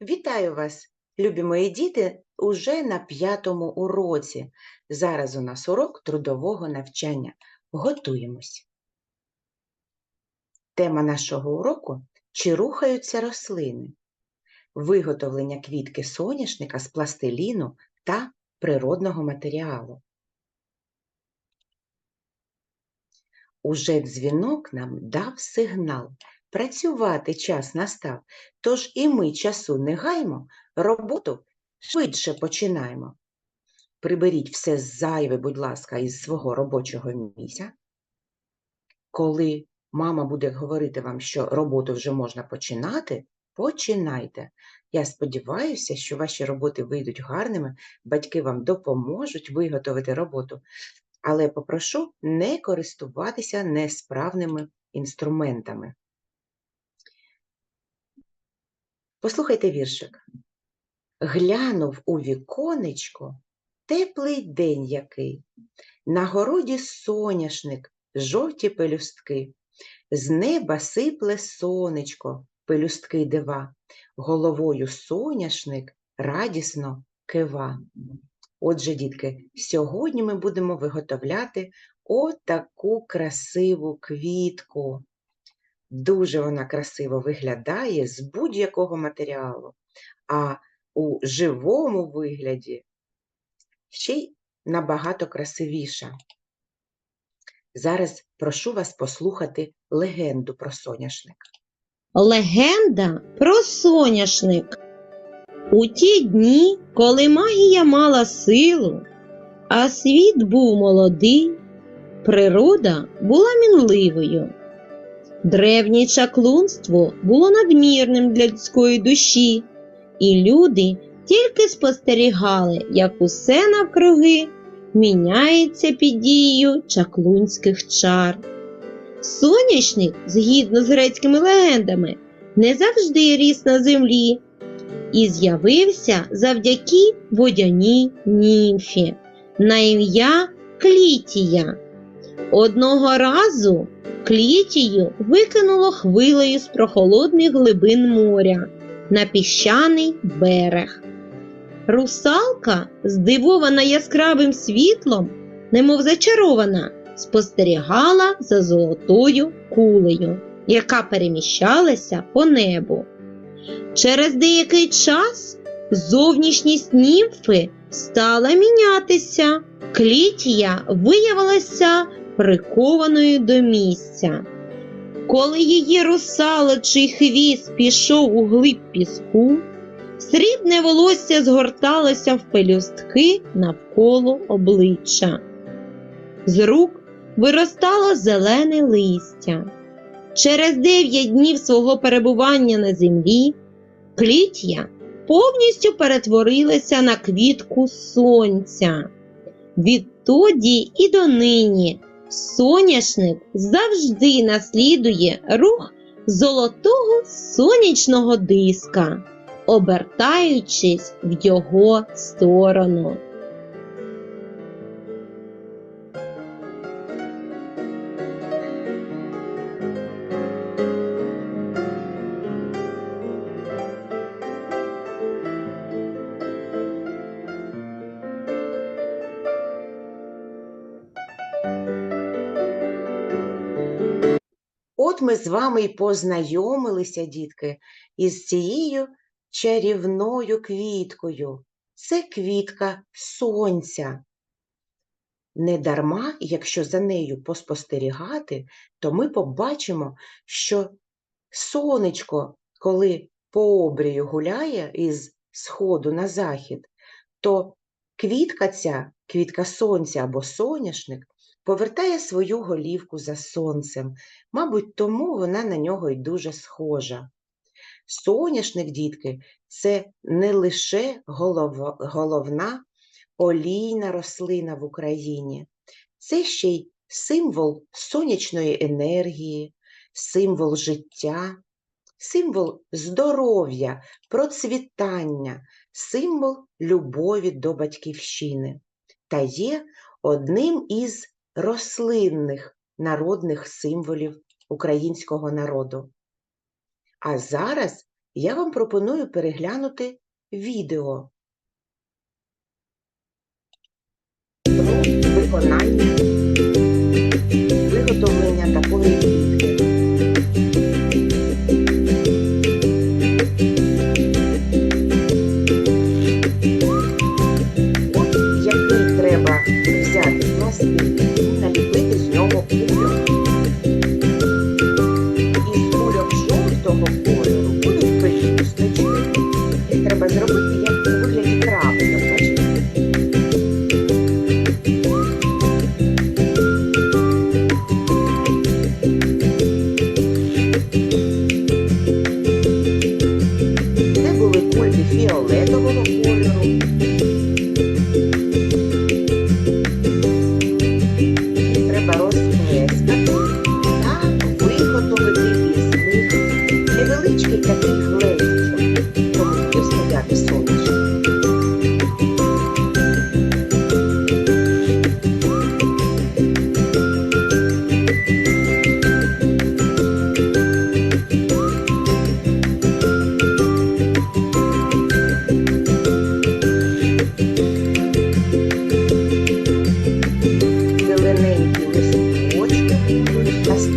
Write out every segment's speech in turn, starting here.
Вітаю вас, любі мої діти, уже на п'ятому уроці. Зараз у нас урок трудового навчання. Готуємось. Тема нашого уроку чи рухаються рослини, виготовлення квітки соняшника з пластиліну та природного матеріалу. Уже дзвінок нам дав сигнал. Працювати час настав, тож і ми часу не гаймо, роботу швидше починаємо. Приберіть все зайве, будь ласка, із свого робочого місця. Коли мама буде говорити вам, що роботу вже можна починати, починайте. Я сподіваюся, що ваші роботи вийдуть гарними, батьки вам допоможуть виготовити роботу, але попрошу не користуватися несправними інструментами. Послухайте віршик. Глянув у віконечко теплий день який. На городі соняшник, жовті пелюстки. З неба сипле сонечко, пелюстки дива. Головою соняшник радісно кива. Отже, дітки, сьогодні ми будемо виготовляти отаку красиву квітку. Дуже вона красиво виглядає з будь-якого матеріалу, а у живому вигляді ще й набагато красивіша. Зараз прошу вас послухати легенду про соняшник. Легенда про соняшник. У ті дні, коли магія мала силу, а світ був молодий, природа була мінливою. Древнє чаклунство було надмірним для людської душі, і люди тільки спостерігали, як усе навкруги міняється під дією чаклунських чар. Соняшник, згідно з грецькими легендами, не завжди ріс на землі і з'явився завдяки водяній німфі на ім'я Клітія. Одного разу Клітію викинуло хвилею з прохолодних глибин моря на піщаний берег. Русалка, здивована яскравим світлом, немов зачарована, спостерігала за золотою кулею, яка переміщалася по небу. Через деякий час зовнішність німфи стала мінятися. Клітія виявилася прикованою до місця. Коли її русалочий хвіст пішов у глиб піску, срібне волосся згорталося в пелюстки навколо обличчя. З рук виростало зелене листя. Через дев'ять днів свого перебування на землі Клітія повністю перетворилася на квітку сонця. Відтоді і донині соняшник завжди наслідує рух золотого сонячного диска, обертаючись в його сторону. От ми з вами і познайомилися, дітки, із цією чарівною квіткою. Це квітка сонця. Недарма, якщо за нею поспостерігати, то ми побачимо, що сонечко, коли по обрію гуляє із сходу на захід, то квітка ця, квітка сонця або соняшник, повертає свою голівку за сонцем. Мабуть, тому вона на нього й дуже схожа. Соняшник, дітки, це не лише голова, головна олійна рослина в Україні, це ще й символ сонячної енергії, символ життя, символ здоров'я, процвітання, символ любові до батьківщини та є одним із рослинних народних символів українського народу. А зараз я вам пропоную переглянути відео виготовлення такої квітки. От який треба взяти пластик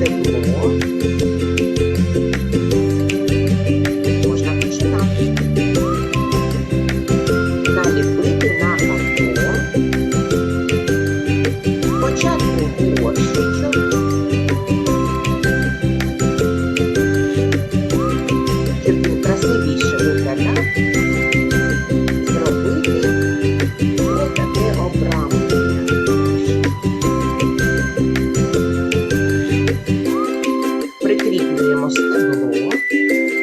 будуть на Прикріплюємо стебло. Тепер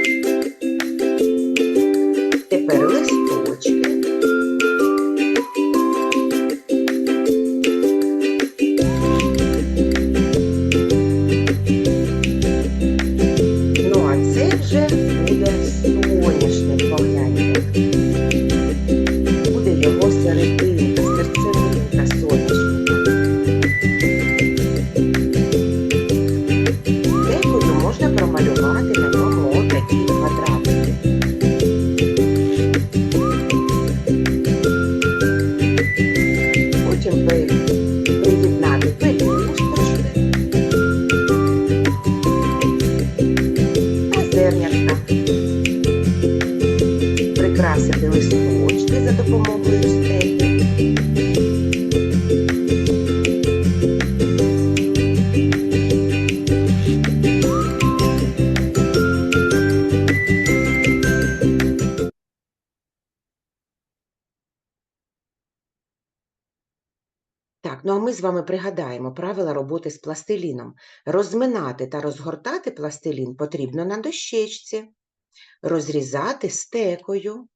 Так, ну а ми з вами пригадаємо правила роботи з пластиліном. Розминати та розгортати пластилін потрібно на дощечці, розрізати стекою.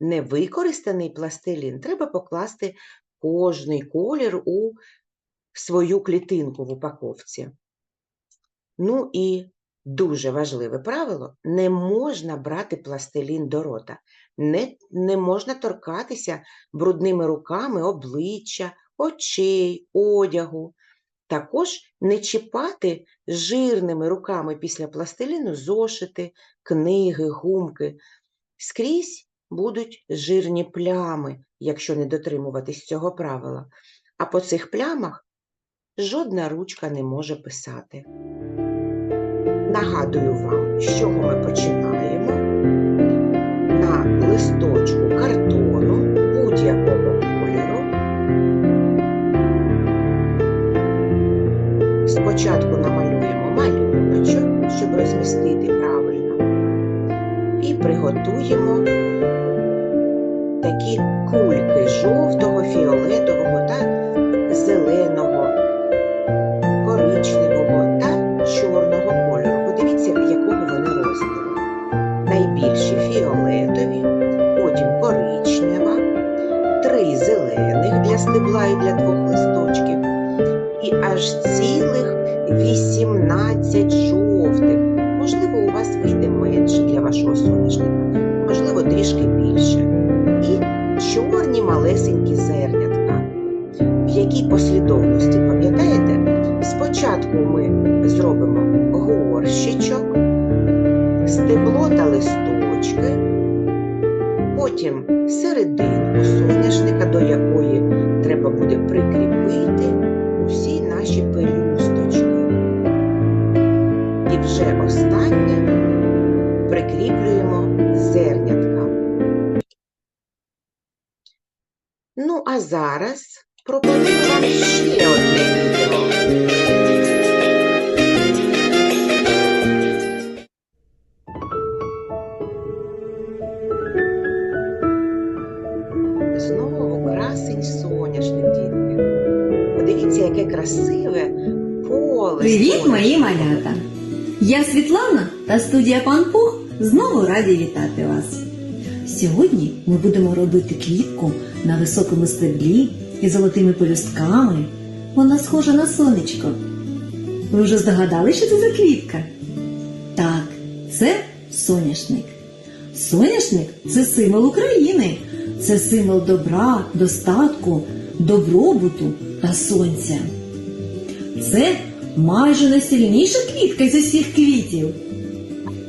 Невикористаний пластилін треба покласти кожний колір у свою клітинку в упаковці. Ну і дуже важливе правило: не можна брати пластилін до рота, не, не можна торкатися брудними руками обличчя, очей, одягу. Також не чіпати жирними руками після пластиліну зошити, книги, гумки. Скрізь будуть жирні плями, якщо не дотримуватись цього правила. А по цих плямах жодна ручка не може писати. Нагадую вам, з чого ми починаємо. На листочку картону Спочатку намалюємо малюночок, щоб розмістити правильно. І приготуємо такі кульки жовтого, фіолетового та зеленого, коричневого та чорного кольору. Подивіться, якого вони розміру. Найбільші фіолетові, потім коричнева, три зелених для стебла і для двох листочків, і аж 18 жовтих. Можливо, у вас вийде менше для вашого соняшника, можливо, трішки більше. І чорні малесенькі зернятка. В якій послідовності, пам'ятаєте? Спочатку ми зробимо горщичок, стебло та листочки, потім серединку соняшника, до якої вже останнє прикріплюємо зернятка. Ну, а зараз пропоную вам ще одне відео. Красиве поле. Привіт, мої малята! Я Світлана та студія Пан Пух знову раді вітати вас. Сьогодні ми будемо робити квітку на високому стеблі із золотими пелюстками. Вона схожа на сонечко. Ви вже здогадали, що це за квітка? Так, це соняшник. Соняшник це символ України. Це символ добра, достатку, добробуту та сонця. Це майже найсильніша квітка з усіх квітів.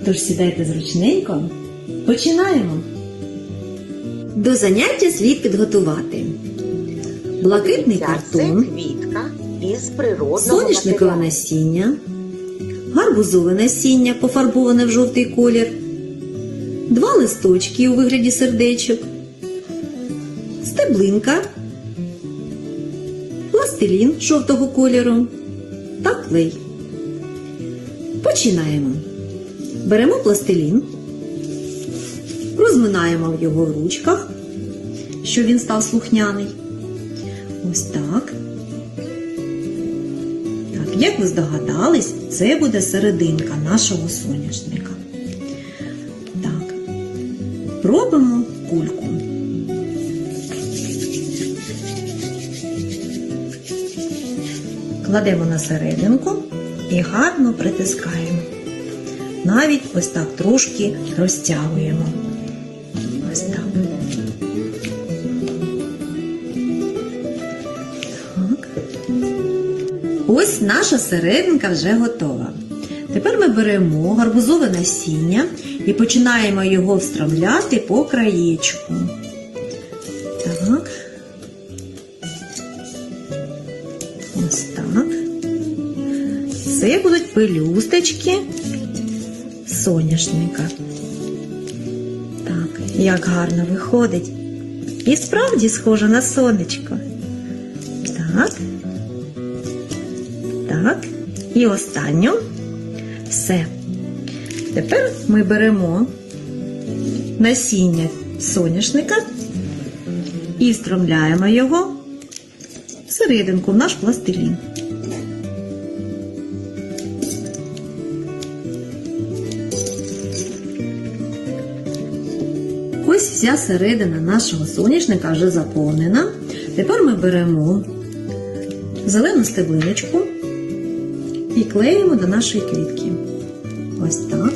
Тож сідайте зручненько. Починаємо. До заняття слід підготувати. Блакитний картон, квітка із природного соняшникове насіння, гарбузове насіння, пофарбоване в жовтий колір, два листочки у вигляді сердечок, стеблинка, пластилін жовтого кольору та. Починаємо. Беремо пластилін, розминаємо в його ручках, щоб він став слухняний. Ось так. Так, як ви здогадались, це буде серединка нашого соняшника. Так, робимо кульку. Кладемо на серединку і гарно притискаємо. Навіть ось так трошки розтягуємо. Ось так. Так. Ось наша серединка вже готова. Тепер ми беремо гарбузове насіння і починаємо його встромляти по краєчку. Пелюсточки соняшника. Так, як гарно виходить. І справді схоже на сонечко. Так. Так. І останню. Все. Тепер ми беремо насіння соняшника і встромляємо його всерединку в наш пластилін. Вся середина нашого соняшника вже заповнена. Тепер ми беремо зелену стеблиночку і клеїмо до нашої квітки. Ось так.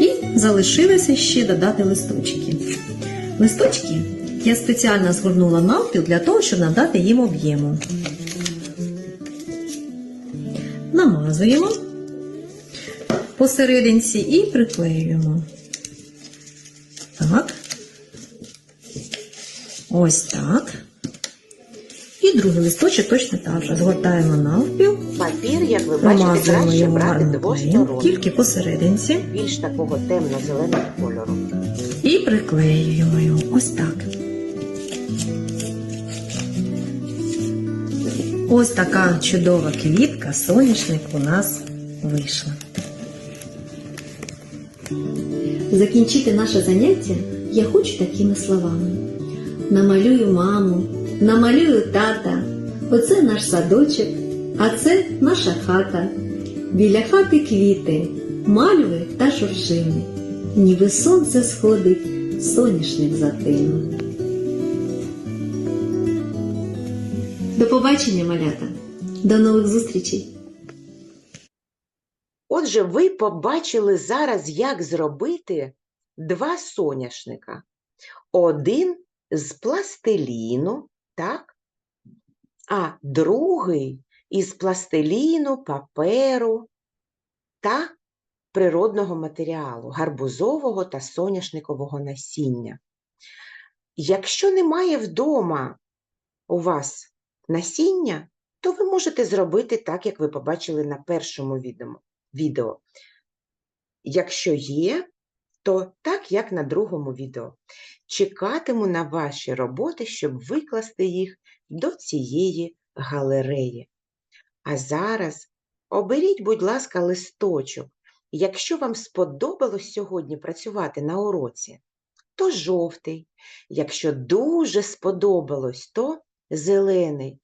І залишилося ще додати листочки. Листочки я спеціально згорнула навпіл для того, щоб надати їм об'єму. Намазуємо посерединці і приклеюємо. Так. Ось так. І другий листочок точно так же. Згортаємо навпіл, Папір, як ви бачите, краще брати двосторонній, тільки посерединці. більш такого темно-зеленого кольору. І приклеюємо його ось так. Ось така чудова квітка, соняшник у нас вийшла. Закінчити наше заняття я хочу такими словами: намалюю маму, намалюю тата. Оце наш садочок, а це наша хата. Біля хати квіти, мальви та шуршини. Ніби сонце сходить, соняшник за. До побачення, малята. До нових зустрічей. Отже, ви побачили зараз, як зробити два соняшника. Один з пластиліну, так? А другий із пластиліну, паперу та природного матеріалу гарбузового та соняшникового насіння. Якщо немає вдома у вас насіння, то ви можете зробити так, як ви побачили на першому відео- відео. Якщо є, то так, як на другому відео. Чекатиму на ваші роботи, щоб викласти їх до цієї галереї. А зараз оберіть, будь ласка, листочок. Якщо вам сподобалось сьогодні працювати на уроці, то жовтий. Якщо дуже сподобалось, то зелений.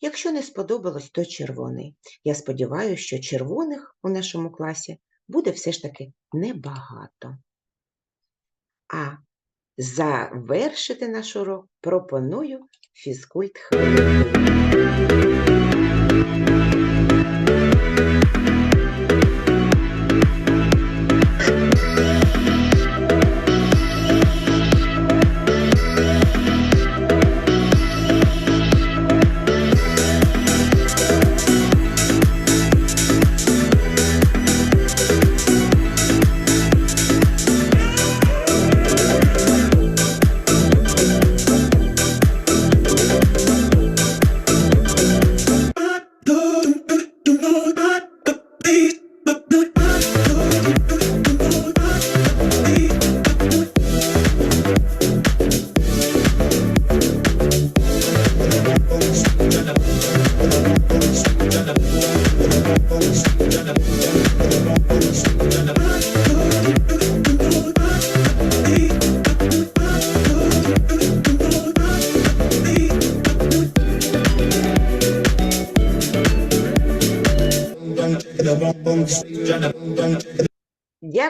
Якщо не сподобалось, то червоний. Я сподіваюся, що червоних у нашому класі буде все ж таки небагато. А завершити наш урок пропоную фізкульт хвилинку.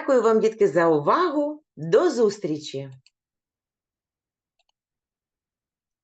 Дякую вам, дітки, за увагу. До зустрічі!